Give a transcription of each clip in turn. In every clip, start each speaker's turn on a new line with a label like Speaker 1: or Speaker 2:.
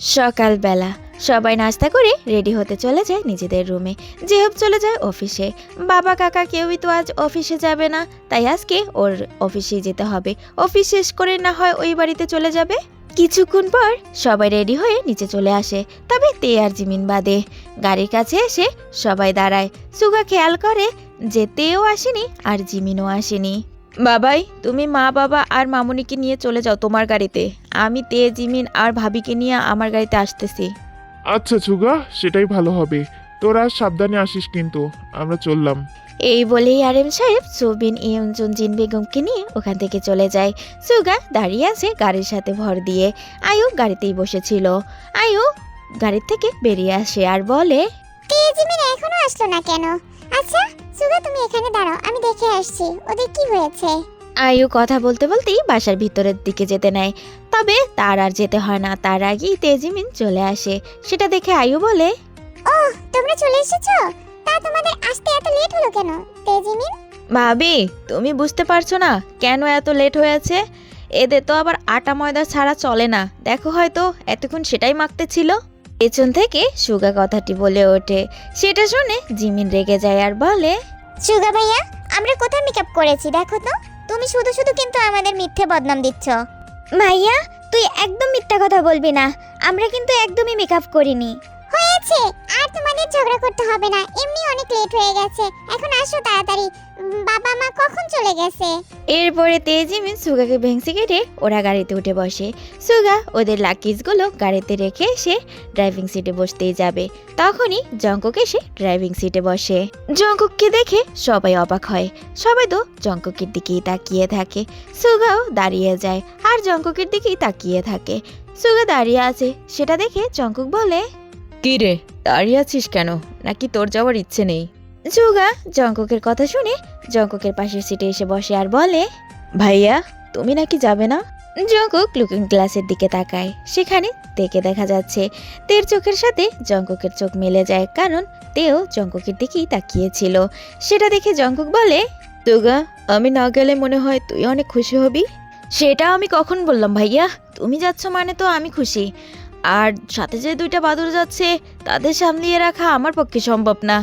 Speaker 1: সকালবেলা। সবাই নাস্তা করে রেডি হতে চলে যায় নিজেদের রুমে। জেহব চলে যায় অফিসে। বাবা, কাকা কেউই তো আজ অফিসে যাবে না। তাই আজকে ওর অফিসে যেতে হবে। অফিস শেষ করে না হয় ওই বাড়িতে চলে যাবে। কিছুক্ষণ পর সবাই রেডি হয়ে নিচে চলে আসে। তবে তে আর জিমিন বাদে। গাড়ির কাছে এসে সবাই দাঁড়ায়। সুগা খেয়াল করে যে তেও আসেনি আর জিমিনও আসেনি। বাবাই তুমি মা বাবা আর মামুনিকে নিয়ে চলে যাও তোমার গাড়িতে। আমি তে জিমিন আর ভাবিকে নিয়ে আমার গাড়িতে আসতেছি।
Speaker 2: আচ্ছা ছুগা সেটাই ভালো হবে। তোরা সাবধানে আসিস কিন্তু আমরা চললাম।
Speaker 1: এই বলেই আরেম সাহেব সুবিন ইয়ঞ্জুন জিন বেগমকে নিয়ে ওখান থেকে চলে যায়। সুগা দাঁড়িয়ে আছে গাড়ির সাথে ভর দিয়ে। আয়ু গাড়িতেই বসেছিল। আয়ু গাড়ির থেকে বেরিয়ে আসে আর বলে
Speaker 3: তেজিমিন এখনও আসলো না কেন? আচ্ছা সুগা তুমি এখানে দাঁড়াও আমি দেখে আসছি। ওদের কি হয়েছে?
Speaker 1: আয়ু কথা বলতে বলতেই বাসার ভিতরের দিকে যেতে নেয়। তবে তার আর যেতে হয় না তার আগেই তেজিমিন চলে আসে। সেটা দেখে আয়ু বলে ও
Speaker 3: তোমরা চলে এসেছ? তা তোমাদের আসতে এত লেট হলো কেন তেজিমিন?
Speaker 1: ভাবি তুমি বুঝতে পারছ না কেন এত লেট হয়েছে? এদের তো আবার আটা ময়দা ছাড়া চলে না। দেখো হয়তো এতক্ষণ সেটাই মাখতে ছিল। পেছন থেকে সুগা কথাটি বলে ওঠে। সেটা শুনে জিমিন রেগে যায় আর বলে
Speaker 3: সুগা ভাইয়া আমরা কোথায় মেকআপ করেছি দেখো তো। তুমি শুধু শুধু কিন্তু আমাদের মিথ্যে বদনাম দিচ্ছ। ভাইয়া তুই একদম মিথ্যা কথা বলবি না। আমরা কিন্তু একদমই মেকআপ করিনি। হয়েছে আর তোমাদের ঝগড়া করতে হবে না। এমনি অনেক লেট হয়ে গেছে। এখন আসো তাড়াতাড়ি। বাবা মা কখন চলে গেছে?
Speaker 1: এরপরে তেজিমিন সুগাকে ভেংসি কেটে ওরা গাড়িতে উঠে বসে। সুগা ওদের লাকিজগুলো গাড়িতে রেখে এসে ড্রাইভিং সিটে বসতেই যাবে। তখনই জঙ্কক এসে ড্রাইভিং সিটে বসে। জঙ্কককে দেখে সবাই অবাক হয়। সবাই তো জঙ্ককের দিকেই তাকিয়ে থাকে। সুগাও দাঁড়িয়ে যায়, আর জঙ্ককের দিকেই তাকিয়ে থাকে। সুগা দাঁড়িয়ে আছে, সেটা দেখে জঙ্কক বলে কি রে? দাঁড়িয়ে আছিস কেন? নাকি তোর যাওয়ার ইচ্ছে নেই? সুগা জঙ্ককের কথা শুনে জঙ্ককের পাশের সিটে এসে বসে আর বলে ভাইয়া তুমি নাকি যাবে না? জঙ্কক লুকিং গ্লাসের দিকে তাকায়। সেখানে তেকে দেখা যাচ্ছে। তের চোখের সাথে জঙ্ককের চোখ মিলে যায় কারণ তেও জঙ্ককের দিকেই তাকিয়েছিল। সেটা দেখে জঙ্কক বলে দুগা আমি না গেলে মনে হয় তুই অনেক খুশি হবি? সেটা আমি কখন বললাম ভাইয়া? তুমি যাচ্ছ মানে তো আমি খুশি। আর সাথে যে দুইটা বাদুর যাচ্ছে তাদের সামলিয়ে রাখা আমার পক্ষে সম্ভব না।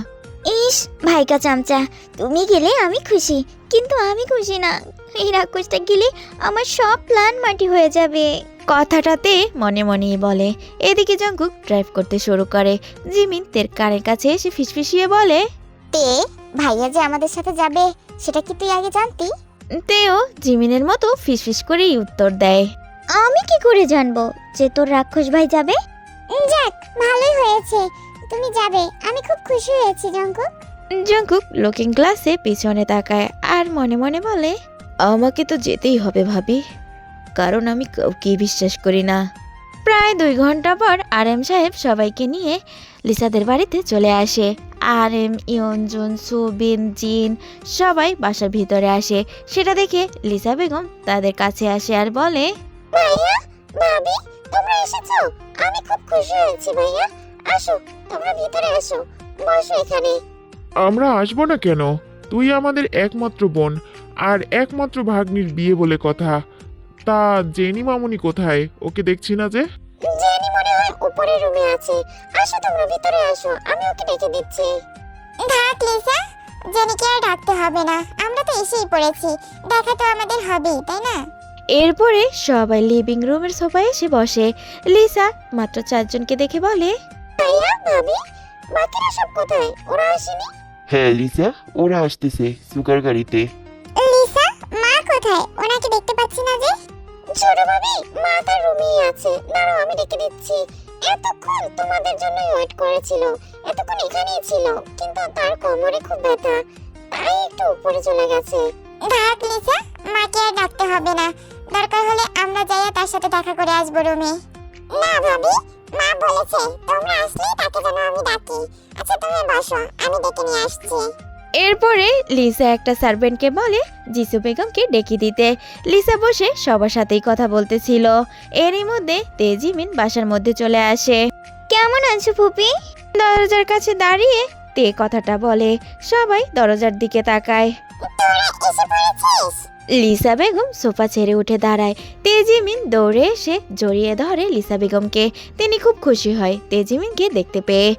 Speaker 3: ইস ভাইকা চামচা তুমি গেলে আমি খুশি কিন্তু আমি খুশি না। এই রাক্ষসটা গেলে আমার সব প্ল্যান মাটি হয়ে যাবে।
Speaker 1: কথাটাতে মনে মনেই বলে এদিকে জঙ্কুক ড্রাইভ করতে শুরু করে। জিমিন তের কানের কাছে এসে ফিসফিসিয়ে বলে
Speaker 3: তে ভাইয়া যে আমাদের সাথে যাবে সেটা কি তুই আগে জানতি?
Speaker 1: তেও জিমিনের মতো ফিসফিস করেই উত্তর দেয়।
Speaker 3: আমি কি করে জানব যে তোর রাক্ষস ভাই যাবে? যাক ভালোই হয়েছে। তুমি যাবে। আমি খুব খুশি হয়েছি জঙ্কুক।
Speaker 1: জঙ্কুক লুকিং গ্লাসে পিছনে তাকায় আর মনে মনে বলে আমাকে তো যেতেই হবে ভাবি। কারণ আমি কাউকেই বিশ্বাস করি না। প্রায় দুই ঘণ্টা পর আর এম সাহেব সবাইকে নিয়ে লিসাদের বাড়িতে চলে আসে। আর এম ইয়নজুন সুবিন জিন সবাই বাসার ভিতরে আসে। সেটা দেখে লিসা বেগম তাদের কাছে আসে আর বলে
Speaker 3: ভাইয়া ভাবি তোমরা এসেছ? আমি খুব খুশি হয়েছি ভাইয়া। আসো তোমরা ভিতরে আসো বসো এখানে।
Speaker 2: আমরা আসব না কেন? তুই আমাদের একমাত্র বোন আর একমাত্র ভাগ্নির বিয়ে বলে কথা। তা জেনি মামুনি কোথায়? ওকে দেখছি না যে?
Speaker 3: জেনি মনে হয় উপরের রুমে আছে। আসো তোমরা ভিতরে আসো আমি ওকে ডেকে দিচ্ছি। থাক লিসা জেনিকে আর ডাকতে হবে না। আমরা তো এসেই পড়েছি। দেখা তো আমাদের হবেই তাই না?
Speaker 1: এরপরে সবাই লিভিং রুমের সোফায় এসে বসে। লিসা মাত্র চারজনকে দেখে বলে
Speaker 3: ভাইয়া ভাবি বাকিরা সব কোথায়? ওরা আসেনি?
Speaker 4: হ্যাঁ লিসা ওরা আসতেছে সুগার গাড়িতে।
Speaker 3: লিসা মা কোথায়? ওনাকে দেখতে পাচ্ছি না যে। ছোট ভাবি মা তার রুমেই আছে। দাঁড়াও আমি ডেকে দিচ্ছি। এতক্ষণ তোমাদের জন্য ওয়েট করেছিল। এতক্ষণ এখানেই ছিল। কিন্তু তার কোমরে খুব ব্যথা। তাই একটু উপরে চলে গেছে। থাক লিসা মাকে আর ডাকতে হবে না। দরকার হলে আমরা যাইয়া তার সাথে দেখা করে আসব রুমে। না ভাবি মা বলেছে তোমরা আসলেই তাকে যেন আমি ডাকি। আচ্ছা তুমি বসো আমি ডেকে নিয়ে আসছি।
Speaker 1: এরপরে লিসা একটা সার্ভেন্টকে বলে জিসু বেগমকে ডেকে দিতে। লিসা বসে সবার সাথেই কথা বলতেছিল। এরই মধ্যে তেজিমিন বাসার মধ্যে চলে আসে।
Speaker 3: কেমন আছো ফুপি?
Speaker 1: দরজার কাছে দাঁড়িয়ে তে কথাটা বলে। সবাই দরজার দিকে তাকায়।
Speaker 3: তোরা এসে পড়েছিস?
Speaker 1: লিসা বেগম সোফা ছেড়ে উঠে দাঁড়ায়। তেজিমিন দৌড়ে এসে জড়িয়ে ধরে লিসা বেগমকে। তিনি খুব খুশি হয় তেজিমিনকে দেখতে পেয়ে।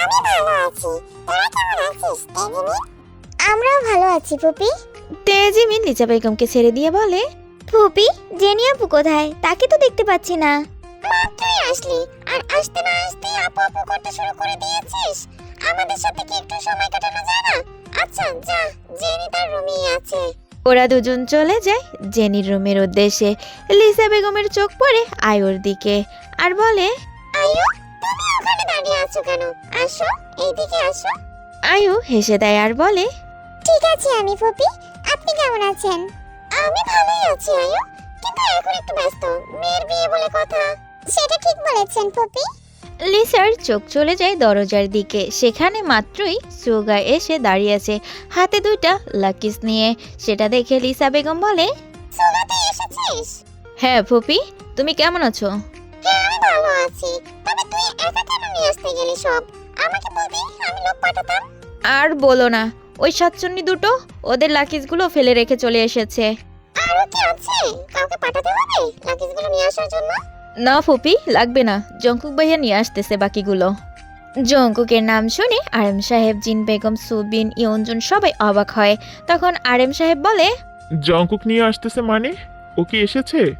Speaker 3: আমি ভালো আছি। তোরা কেমন আছিস তেজিমি আমরাও ভালো আছি ফুপি।
Speaker 1: তেজিমিন লিসা বেগমকে ছেড়ে দিয়ে বলে
Speaker 3: ফুপি জেনি আপু কোথায়? তাকে তো দেখতে পাচ্ছি না। মাত্রই আসলি। আর আসতে না আসতে আপু আপু করতে শুরু করে দিয়েছিস। আমাদের সাথে কি একটু সময় কাটানো যায় না? আচ্ছা যা জেনি তার রুমেই আছে।
Speaker 1: ওরা দুজন চলে যায় জেনির রুমের উদ্দেশ্যে। লিসা বেগমের চোখ পড়ে আয়ুর দিকে আর বলে
Speaker 3: আয়ু তুমি ওখানে দাঁড়িয়ে আছো কেন? আসো এইদিকে আসো।
Speaker 1: আয়ু হেসে দেয় আর বলে
Speaker 3: ঠিক আছে আমি ফুপি। আপনি কেমন আছেন? আমি ভালোই আছি আয়ু। কিন্তু এখন একটু ব্যস্ত। মেয়ের বিয়ে বলে কথা। সেটা ঠিক বলেছেন ফুপি।
Speaker 1: লিসার চোখ চলে যায় দরজার দিকে। সেখানে মাত্রই সুগা এসে দাঁড়িয়েছে হাতে দুইটা লাকিস নিয়ে। সেটা দেখে লিসা বেগম বলে
Speaker 3: সুগাতে এসেছিস?
Speaker 1: হ্যাঁ ফুপি তুমি কেমন আছো?
Speaker 3: হ্যাঁ আমি ভালো আছি। তবে তুই একা কেন নিয়ে আসতে গেলি সব? আমাকে বলবি আমি লোক পাঠাতাম।
Speaker 1: আর বলো না ওই সাতচন্নি দুটো ওদের লাকিসগুলো ফেলে রেখে চলে এসেছে।
Speaker 3: আরও কি আছে? কাউকে পাঠাতে হবে নিয়ে আসার জন্য?
Speaker 1: না ফুপি লাগবে না। জঙ্কুক ভাইয়া নিয়ে আসতেছে বাকিগুলো। জঙ্কুকের নাম শুনে আরেম সাহেব জিন বেগম সুবিন ইয়ঞ্জন সবাই অবাক হয়। তখন আরেম সাহেব বলে
Speaker 2: জঙ্কুক নিয়ে আসতেছে মানে? ও কি এসেছে?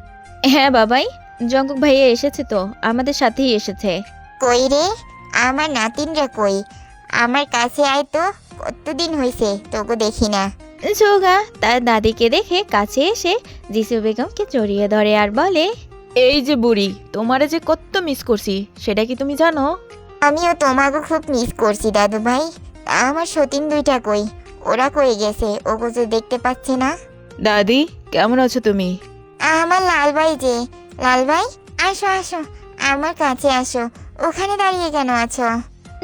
Speaker 1: হ্যাঁ বাবাই জঙ্কুক ভাইয়া এসেছে তো আমাদের সাথেই এসেছে।
Speaker 3: কই রে? আমার নাতিনরা কই? আমার কাছে আয় তো কতদিন হয়েছে তোকে দেখি না।
Speaker 1: সোগা তার দাদিকে দেখে কাছে এসে জিসু বেগমকে জড়িয়ে ধরে আর বলে এই যে বুড়ি তোমারে যে কত মিস করছি সেটা কি তুমি জানো?
Speaker 3: আমিও তোমাকে খুব মিস করছি দাদু ভাই। আমার সতীন দুইটা কই? ওরা কই গেছে? ওকে যে দেখতে পাচ্ছে না।
Speaker 1: দাদি কেমন আছো তুমি?
Speaker 3: আমার লাল ভাই যে। লাল ভাই আসো আসো। আমার কাছে আসো। ওখানে দাঁড়িয়ে কেন আছো?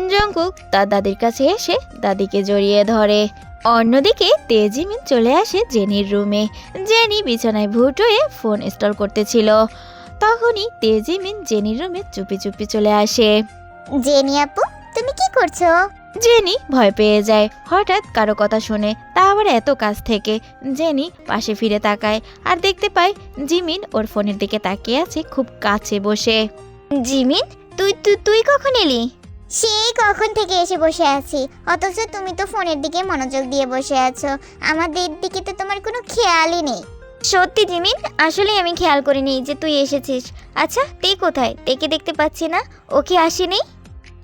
Speaker 1: জঙ্কুক তার দাদির কাছে এসে দাদিকে জড়িয়ে ধরে। অন্যদিকে তেজিমিন চলে আসে জেনির রুমে। জেনি বিছানায় ভুট হয়ে ফোন ইনস্টল করতেছিল। তখনই তেজিমিন জেনির রুমে চুপি চুপি চলে আসে।
Speaker 3: জেনি আপু তুমি কি করছ?
Speaker 1: জেনি ভয় পেয়ে যায়। হঠাৎ কারও কথা শুনে তা আবার এত কাছ থেকে। জেনি পাশে ফিরে তাকায় আর দেখতে পায় জিমিন ওর ফোনের দিকে তাকিয়ে আছে খুব কাছে বসে।
Speaker 3: জিমিন তুই তুই তুই কখন এলি? সেই কখন থেকে এসে বসে আছি। অথচ তুমি তো ফোনের দিকে মনোযোগ দিয়ে বসে আছো। আমাদের দিকে তো তোমার কোনো খেয়ালই নেই। সত্যি জিমিন আসলে আমি খেয়াল করিনি যে তুই এসেছিস। আচ্ছা তে কোথায়? তেকে দেখতে পাচ্ছি না? ও কি আসেনি?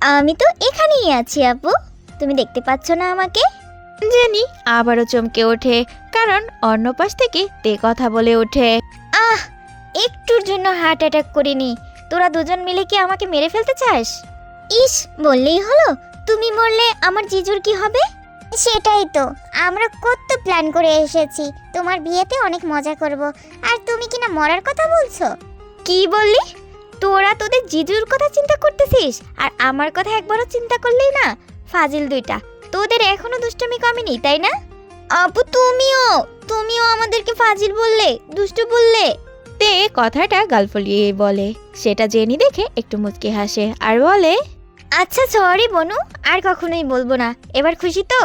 Speaker 3: আমি তো এখানেই আছি আপু। তুমি দেখতে পাচ্ছ না আমাকে?
Speaker 1: জেনি আবারও চমকে ওঠে কারণ অন্য পাশ থেকে তে কথা বলে ওঠে।
Speaker 3: আহ একটুর জন্য হার্ট অ্যাটাক করিনি। তোরা দুজন মিলে কি আমাকে মেরে ফেলতে চাস? ইস বললেই হলো। তুমি মরলে আমার জিজুর কি হবে? সেটাই তো। আমরা কত প্ল্যান করে এসেছি। তোমার বিয়েতে অনেক মজা করব। আর তুমি কি না মরার কথা বলছো? কি বললি? তোরা তোদের জিজুর কথা চিন্তা করতেছিস? আর আমার কথা একবারও চিন্তা করলেই না? ফাজিল দুইটা তোদের এখনও দুষ্টমি কমেনি তাই না? আপু তুমিও! তুমিও আমাদেরকে ফাজিল বললে দুষ্টু বললে।
Speaker 1: তে কথাটা গাল ফলিয়ে বলে। সেটা জেনি দেখে একটু মুচকি হাসে আর বলে
Speaker 3: আচ্ছা সরি বনু আর কখনোই বলব না। এবার খুশি তো?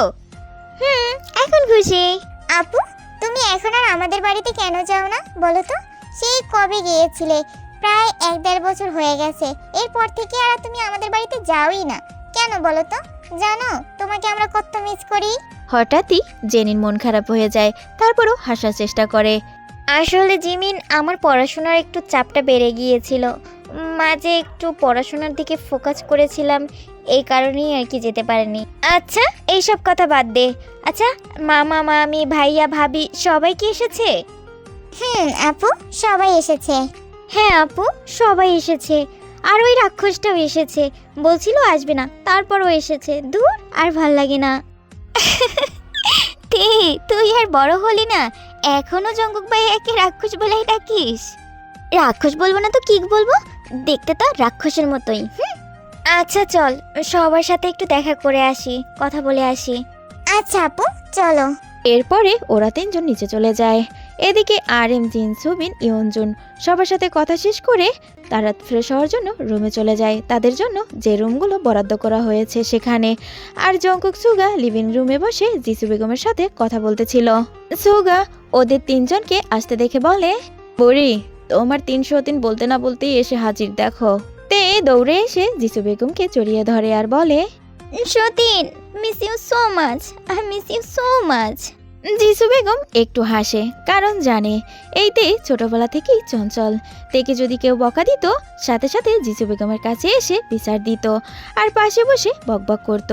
Speaker 3: হুম এখন খুশি। আপু তুমি এখন আর আমাদের বাড়িতে কেন যাও না বলো তো? সেই কবে গিয়েছিলে? প্রায় এক দেড় বছর হয়ে গেছে। এরপর থেকে আর তুমি আমাদের বাড়িতে যাওই না। কেন বলো তো? জানো তোমাকে আমরা কত মিস করি।
Speaker 1: হঠাৎই জেনির মন খারাপ হয়ে যায় তারপরও হাসার চেষ্টা করে।
Speaker 3: আসলে জিমিন আমার পড়াশোনার একটু চাপটা বেড়ে গিয়েছিল। মাঝে একটু পড়াশোনার দিকে ফোকাস করেছিলাম এই কারণেই আর কি যেতে পারিনি। আচ্ছা এইসব কথা বাদ দে। আচ্ছা মামা মামি ভাইয়া ভাবি সবাই কি এসেছে? হুম আপু সবাই এসেছে। হ্যাঁ আপু সবাই এসেছে। আর ওই রাক্ষসটাও এসেছে। বলছিল আসবে না তারপরও এসেছে। দূর আর ভালো লাগে না। তে তুই আর বড় হলি না? এখনও জঙ্গক ভাই একে রাক্ষস বলেই ডাকিস? রাক্ষস বলব না তো কি বলব? দেখতে তো রাক্ষসের মতোই। আচ্ছা চল সবার সাথে একটু দেখা করে আসি কথা বলে আসি। আচ্ছা আপু চলো।
Speaker 1: এরপরে ওরা তিনজন নিচে চলে যায়। এদিকে আর এম জিন সুবিন ইয়নজুন সবার সাথে কথা শেষ করে তারা ফ্রেশ হওয়ার জন্য রুমে চলে যায়। তাদের জন্য যে রুমগুলো বরাদ্দ করা হয়েছে সেখানে। আর জঙ্কুক সুগা লিভিং রুমে বসে জিসু বেগমের সাথে কথা বলতেছিল। সুগা ওদের তিনজনকে আসতে দেখে বলে বড়ি তোমার তিনশো দিন বলতে না বলতেই এসে হাজির, দেখো। তে, দৌড়ে এসে জিসু বেগমকে জড়িয়ে ধরে আর বলে,
Speaker 3: সতীন miss you so much I miss you so much
Speaker 1: Jisu Begum একটু হাসে কারণ জানে এইতে ছোটবেলা থেকেই চঞ্চল। তেকে যদি কেউ বকা দিত সাথে সাথে জিসু বেগমের কাছে এসে বিচার দিত আর পাশে বসে বকবক করত।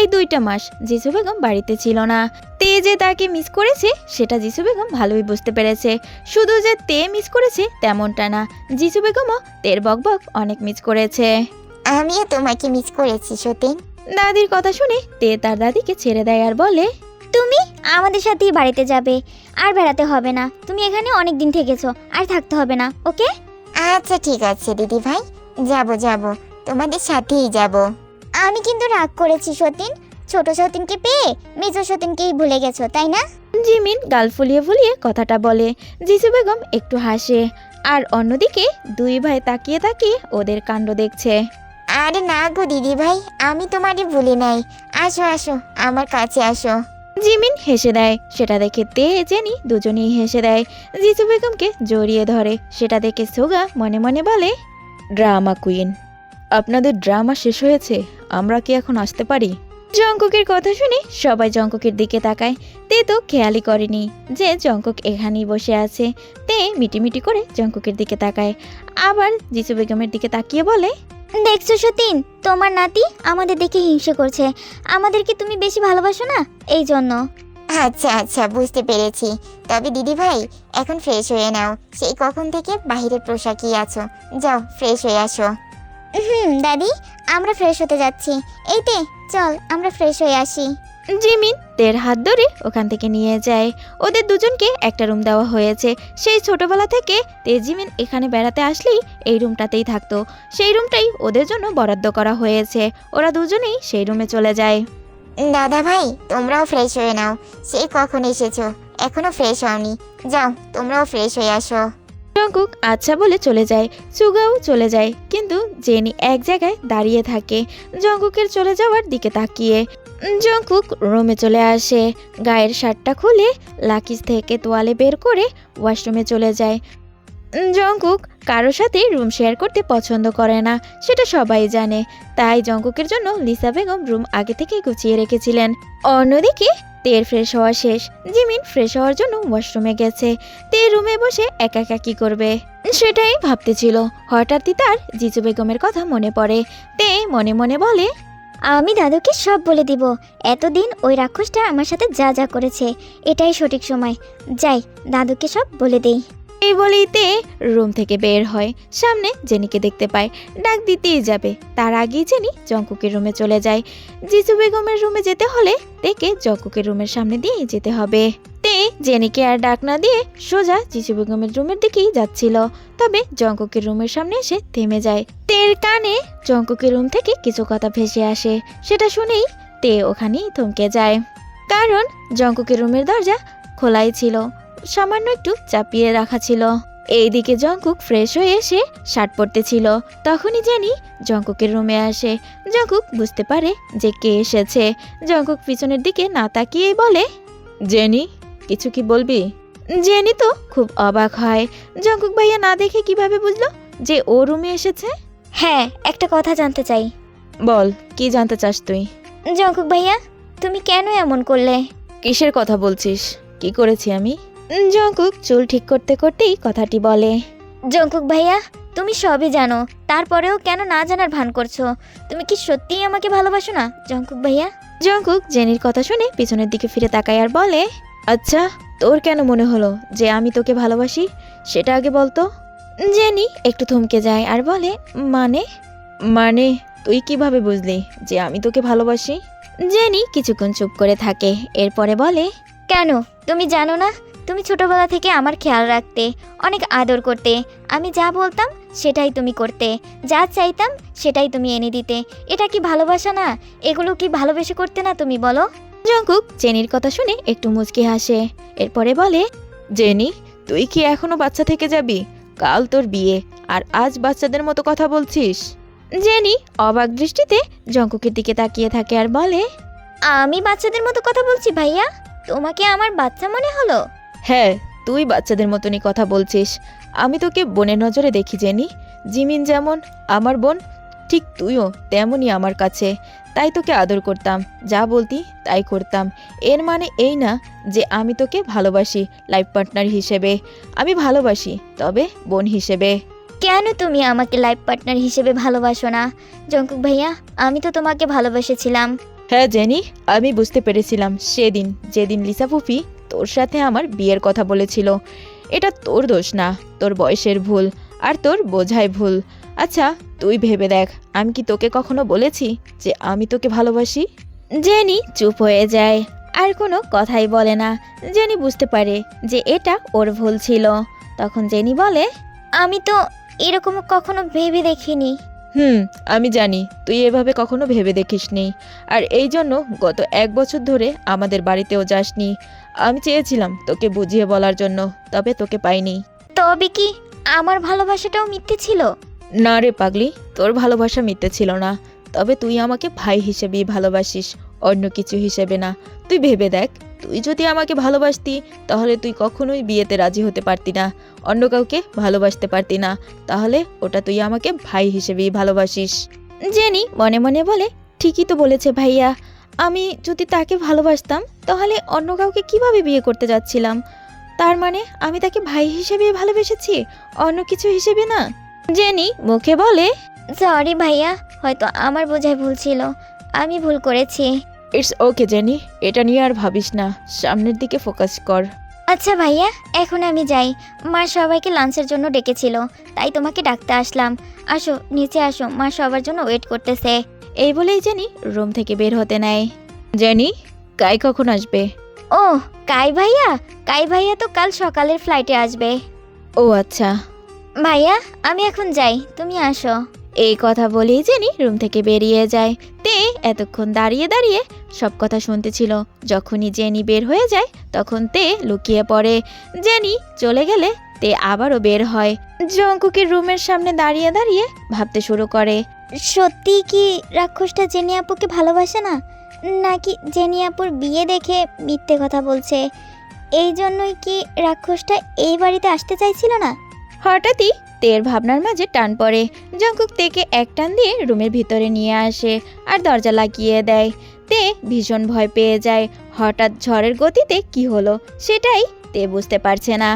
Speaker 1: এই দুইটা মাস জিসু বেগম বাড়িতে ছিল না। তে যে তাকে মিস করেছে সেটা জিসু বেগম ভালোই বুঝতে পেরেছে। শুধু যে তে মিস করেছে তেমনটা না। জিসু বেগমও তের বকবক অনেক মিস করেছে।
Speaker 3: আমিও তোমাকে মিস করেছি সতীন।
Speaker 1: দাদির কথা শুনে তে তার দাদিকে ছেড়ে দেয় আর বলে
Speaker 3: তুমি আমাদের সাথেই বাড়িতে যাবে। আর বেড়াতে হবে না। তুমি এখানে অনেক দিন থেকেছো আর থাকতে হবে না ওকে? আচ্ছা ঠিক আছে দিদি ভাই। যাব যাব। তোমাদের সাথেই যাব। আমি কিন্তু রাগ করেছি সতীন। ছোট সতীনকে পেয়ে মেজ সতীনকেই ভুলে গেছো তাই না?
Speaker 1: জিমিন গাল ফুলিয়ে ফুলিয়ে কথাটা বলে। জিসু বেগম একটু হাসে। আর অন্যদিকে দুই ভাই তাকিয়ে তাকিয়ে ওদের কাণ্ড দেখছে।
Speaker 3: আরে না গো দিদি ভাই আমি তোমারই ভুলি নাই। আসো আসো আমার কাছে আসো।
Speaker 1: জিমিন হেসে দেয়। সেটা দেখে তে, জেনি দুজনেই হেসে দেয়। জিসু বেগমকে জড়িয়ে ধরে। সেটা দেখে সোগা মনে মনে বলে, ড্রামা কুইন। আপনাদের ড্রামা শেষ হয়েছে। আমরা কি এখন আসতে পারি? জঙ্কুকের কথা শুনে সবাই জঙ্কুকের দিকে তাকায়। তে তো খেয়ালই করেনি যে জঙ্কুক এখানেই বসে আছে। তে মিটিমিটি করে জঙ্কুকের দিকে তাকায়। আবার জিসু বেগমের দিকে তাকিয়ে বলে
Speaker 3: দেখছ সতীন তোমার নাতি আমাদের দেখে হিংসে করছে। আমাদেরকে তুমি বেশি ভালোবাসো না? এই জন্য। আচ্ছা আচ্ছা বুঝতে পেরেছি। তবে দিদি ভাই এখন ফ্রেশ হয়ে নাও। সেই কখন থেকে বাইরের পোশাকই আছো। যাও ফ্রেশ হয়ে আসো। হুম দাদি আমরা ফ্রেশ হতে যাচ্ছি। এইতে চল আমরা ফ্রেশ হয়ে আসি।
Speaker 1: জিমিন তের হাত ধরে ওখান থেকে নিয়ে যায়। ওদের দুজনকে একটা রুম দেওয়া হয়েছে। সেই ছোটবেলা থেকে তে জিমিন এখানে বেড়াতে আসলেই এই রুমটাতেই থাকতো। সেই রুমটাই ওদের জন্য বরাদ্দ করা হয়েছে। ওরা দুজনেই সেই রুমে চলে যায়।
Speaker 3: দাদা ভাই তোমরাও ফ্রেশ হয়ে নাও। সেই কখন এসেছ? এখনও ফ্রেশ হওনি। যাও তোমরাও ফ্রেশ হয়ে আসো।
Speaker 1: জঙ্কুক আচ্ছা বলে চলে যায়, সুগাও চলে যায়, কিন্তু জেনি এক জায়গায় দাঁড়িয়ে থাকে, জঙ্কুকের চলে যাওয়ার দিকে তাকিয়ে। জঙ্কুক রুমে চলে আসে, গায়ের শার্টটা খুলে লাকিজ থেকে তোয়ালে বের করে ওয়াশরুমে চলে যায়। জঙ্কুক কারোর সাথে রুম শেয়ার করতে পছন্দ করে না, সেটা সবাই জানে, তাই জঙ্কুকের জন্য লিসা বেগম রুম আগে থেকেই গুছিয়ে রেখেছিলেন। অন্যদিকে তের ফ্রেশ হওয়া শেষ। জিমিন ফ্রেশ হওয়ার জন্য ওয়াশরুমে গেছে। তে রুমে বসে একা একা কি করবে? সেটাই ভাবতেছিল। হঠাৎই তার জিজু বেগমের কথা মনে পড়ে। তে মনে মনে বলে,
Speaker 3: আমি দাদুকে সব বলে দিব। এতদিন ওই রাক্ষসটা আমার সাথে যা যা করেছে, এটাই সঠিক সময়। যাই, দাদুকে সব বলে দেই।
Speaker 1: এই বলেই তে রুম থেকে বের হয়। সামনে জেনিকে দেখতে পায়। ডাক দিতেই যাবে। তার আগেই জেনি জঙ্কুকের রুমে চলে যায়। জিজু বেগমের রুমে যেতে হলে তেকে জঙ্কুকের রুমের সামনে দিয়ে যেতে হবে। তে জেনিকে আর ডাক না দিয়ে সোজা জিজু বেগমের রুমের দিকেই যাচ্ছিল। তবে জঙ্কুকের রুমের সামনে এসে থেমে যায়। তের কানে জঙ্কুকের রুম থেকে কিছু কথা ভেসে আসে। সেটা শুনেই তে ওখানেই থমকে যায়। কারণ জঙ্কুকের রুমের দরজা খোলাই ছিল। সামান্য একটু চাপিয়ে রাখা ছিল। এইদিকে জঙ্কুক ফ্রেশ হয়ে এসে শার্ট পরতেছিল তখনই জানি জঙ্কুকের রুমে আসে। জঙ্কুক বুঝতে পারে যে কে এসেছে। জঙ্কুক পিছনের দিকে না তাকিয়েই বলে জেনি কিছু কি বলবি? জেনি তো খুব অবাক হয়। জঙ্কুক ভাইয়া না দেখে কীভাবে বুঝলো যে ও রুমে এসেছে?
Speaker 3: হ্যাঁ একটা কথা জানতে চাই।
Speaker 1: বল কি জানতে চাস তুই?
Speaker 3: জঙ্কুক ভাইয়া তুমি কেন এমন করলে?
Speaker 1: কিসের কথা বলছিস? কি করেছি আমি? জঙ্কুক চুল ঠিক করতে করতেই কথাটি বলে।
Speaker 3: জঙ্কুক ভাইয়া, তুমি সবই জানো, তারপরেও কেন না জানার ভান করছ? তুমি কি সত্যিই আমাকে ভালোবাসো না, জঙ্কুক ভাইয়া?
Speaker 1: জঙ্কুক জেনির কথা শুনে পিছনের দিকে ফিরে তাকায় আর বলে আচ্ছা তোর কেন মনে হলো যে আমি তোকে ভালোবাসি? সেটা আগে বলতো? জেনি একটু থমকে যায় আর বলে মানে? মানে তুই কীভাবে বুঝলি যে আমি তোকে ভালোবাসি? জেনি কিছুক্ষণ চুপ করে থাকে, এরপরে বলে,
Speaker 3: কেন? তুমি জানো না? তুমি ছোটবেলা থেকে আমার খেয়াল রাখতে অনেক আদর করতে আমি যা বলতাম সেটাই তুমি করতে যা চাইতাম সেটাই তুমি এনে দিতে। এটা কি ভালোবাসা না? এগুলো কি ভালোবেসে করতে না তুমি বলো?
Speaker 5: জঙ্কুক জেনির কথা শুনে একটু মুচকি হাসে। এরপরে বলে
Speaker 1: জেনি তুই কি এখনও বাচ্চা থেকে যাবি? কাল তোর বিয়ে আর আজ বাচ্চাদের মতো কথা বলছিস?
Speaker 5: জেনি অবাক দৃষ্টিতে জঙ্কুকের দিকে তাকিয়ে থাকে আর বলে
Speaker 6: আমি বাচ্চাদের মতো কথা বলছি ভাইয়া? তোমাকে আমার বাচ্চা মনে হলো?
Speaker 1: হ্যাঁ তুই বাচ্চাদের মতনই কথা বলছিস। আমি তোকে বোনের নজরে দেখি জেনি। জিমিন যেমন আমার বোন ঠিক তুইও তেমনই আমার কাছে। তাই তোকে আদর করতাম যা বলতি তাই করতাম। এর মানে এই না যে আমি তোকে ভালোবাসি লাইফ পার্টনার হিসেবে। আমি ভালোবাসি তবে বোন হিসেবে।
Speaker 6: কেন তুমি আমাকে লাইফ পার্টনার হিসেবে ভালোবাসো না? জঙ্কুক ভাইয়া আমি তো তোমাকে ভালোবেসেছিলাম।
Speaker 1: হ্যাঁ জেনি আমি বুঝতে পেরেছিলাম সেদিন যেদিন লিসা ফুফি তোর সাথে আমার বিয়ের কথা বলেছিল। এটা তোর দোষ না, তোর বয়সের ভুল আর তোর বোঝাই ভুল। আচ্ছা তুই ভেবে দেখ, আমি কি তোকে কখনো বলেছি যে আমি তোকে ভালোবাসি?
Speaker 5: জেনি চুপ হয়ে যায়, আর কোনো কথাই বলে না। জেনি বুঝতে পারে যে এটা ওর ভুল ছিল। তখন জেনি বলে,
Speaker 6: আমি তো এরকম কখনো ভেবে দেখিনি।
Speaker 1: হুম আমি জানি তুই এভাবে কখনো ভেবে দেখিস দেখিসনি। আর এই জন্য গত এক বছর ধরে আমাদের বাড়িতেও যাসনি। আমি চেয়েছিলাম তোকে বুঝিয়ে বলার জন্য তবে তোকে পাইনি।
Speaker 6: তবে কি আমার ভালোবাসাটাও মিথ্যে ছিল?
Speaker 1: না রে পাগলি তোর ভালোবাসা মিথ্যে ছিল না। তবে তুই আমাকে ভাই হিসেবেই ভালোবাসিস অন্য কিছু হিসেবে না। তুই ভেবে দেখ। তুই যদি আমাকে ভালোবাসতি, তাহলে তুই কখনোই বিয়েতে রাজি হতে পারতি না। অন্য কাউকে ভালোবাসতে পারতি না। তাহলে ওটা তুই আমাকে ভাই হিসেবেই ভালোবাসিস।
Speaker 5: জেনি মনে মনে বলে, ঠিকই তো বলেছে ভাইয়া। আমি যদি তাকে ভালোবাসতাম, তাহলে অন্য কাউকে কীভাবে বিয়ে করতে যাচ্ছিলাম? তার মানে আমি তাকে ভাই হিসেবে ভালোবেসেছি, অন্য কিছু হিসেবে না? জেনি মুখে বলে
Speaker 6: সরি ভাইয়া, হয়তো আমার বোঝায় ভুল ছিল। আমি ভুল করেছি।
Speaker 1: ইটস ওকে জেনি এটা নিয়ে আর ভাবিস না। সামনের দিকে ফোকাস কর।
Speaker 6: আচ্ছা ভাইয়া এখন আমি যাই। মা সবাইকে লাঞ্চের জন্য ডেকেছিল। তাই তোমাকে ডাকতে আসলাম। আসো নিচে আসো। মা সবার জন্য ওয়েট করতেছে।
Speaker 5: এই বলেই জেনি রুম থেকে বের হতে নেয়।
Speaker 1: জেনি কাই কখন আসবে?
Speaker 6: ও কাই ভাইয়া? কাই ভাইয়া তো কাল সকালের ফ্লাইটে আসবে।
Speaker 5: ও আচ্ছা।
Speaker 6: ভাইয়া আমি এখন যাই। তুমি আসো।
Speaker 5: এই কথা বলেই জেনি রুম থেকে বেরিয়ে যায়। তে এতক্ষণ দাঁড়িয়ে দাঁড়িয়ে সব কথা শুনতেছিল যখনই জেনি বের হয়ে যায় তখন তে লুকিয়ে পড়ে। জেনি চলে গেলে তে আবারও বের হয়। জঙ্কুকের রুমের সামনে দাঁড়িয়ে দাঁড়িয়ে ভাবতে শুরু করে।
Speaker 6: সত্যি কি রাক্ষসটা জেনি আপুকে ভালোবাসে না? নাকি জেনি আপুর বিয়ে দেখে মিথ্যে কথা বলছে? এই জন্যই কি রাক্ষসটা এই বাড়িতে আসতে চাইছিল না?
Speaker 5: হঠাৎই তের ভাবনার মাঝে টান পড়ে। জঙ্কুক তেকে এক টান দিয়ে রুমের ভিতরে নিয়ে আসে আর দরজা লাগিয়ে দেয়। তে ভীষণ ভয় পেয়ে যায়। হঠাৎ ঝড়ের গতিতে কি হলো? সেটাই তে বুঝতে পারছে না।